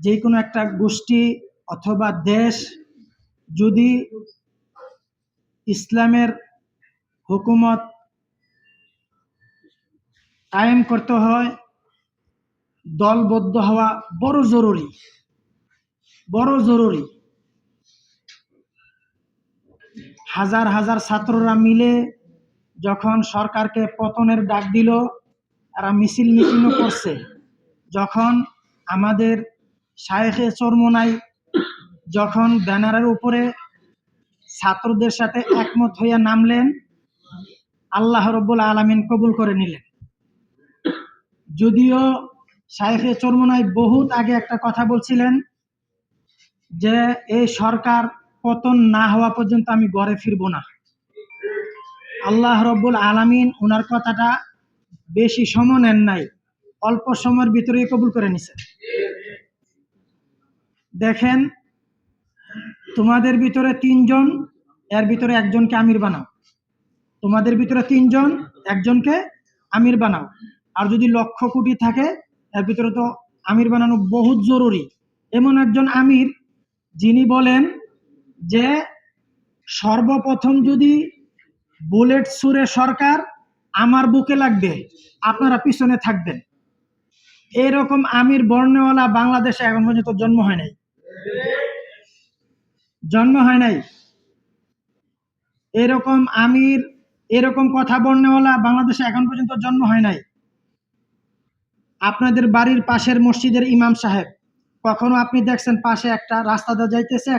যে কোনো একটা গোষ্ঠী অথবা দেশ যদি ইসলামের হুকুমত কায়েম করতে হয়, দলবদ্ধ হওয়া বড় জরুরি বড় জরুরি। হাজার হাজার ছাত্ররা মিলে যখন সরকারকে পতনের ডাক দিল, তারা মিছিল মিটিংও করছে। যখন আমাদের শায়েখে চরমোনাই যখন ব্যানারের উপরে ছাত্রদের সাথে একমত হইয়া নামলেন, আল্লাহ রব্বুল আলমিন কবুল করে নিলেন। যদিও শায়েখে চরমোনাই বহুত আগে একটা কথা বলছিলেন যে, এই সরকার পতন না হওয়া পর্যন্ত আমি ঘরে ফিরবো না। আল্লাহ রব্বুল আলামিন ওনার কথাটা বেশি সময় নেন নাই, অল্প সময়ের ভিতরেই কবুল করে নিছে দেখেন, তোমাদের ভিতরে তিনজন, এর ভিতরে একজনকে আমির বানাও। তোমাদের ভিতরে তিনজন, একজনকে আমির বানাও। আর যদি লক্ষ কোটি থাকে, এর ভিতরে তো আমির বানানো বহুত জরুরি। এমন একজন আমির, যিনি বলেন যে, সর্বপ্রথম যদি বুলেট সুরে সরকার আমার বুকে লাগবে, আপনারা পিছনে থাকবেন। এরকম আমির বর্ণওয়ালা বাংলাদেশে এখন পর্যন্ত জন্ম হয় নাই। জন্ম হয় নাই। এরকম আমির, এরকম কথা বর্ণেওয়ালা বাংলাদেশে এখন পর্যন্ত জন্ম হয় নাই। আপনাদের বাড়ির পাশের মসজিদের ইমাম সাহেব, কখনো আপনি দেখছেন পাশে একটা রাস্তাতে যাইতেছে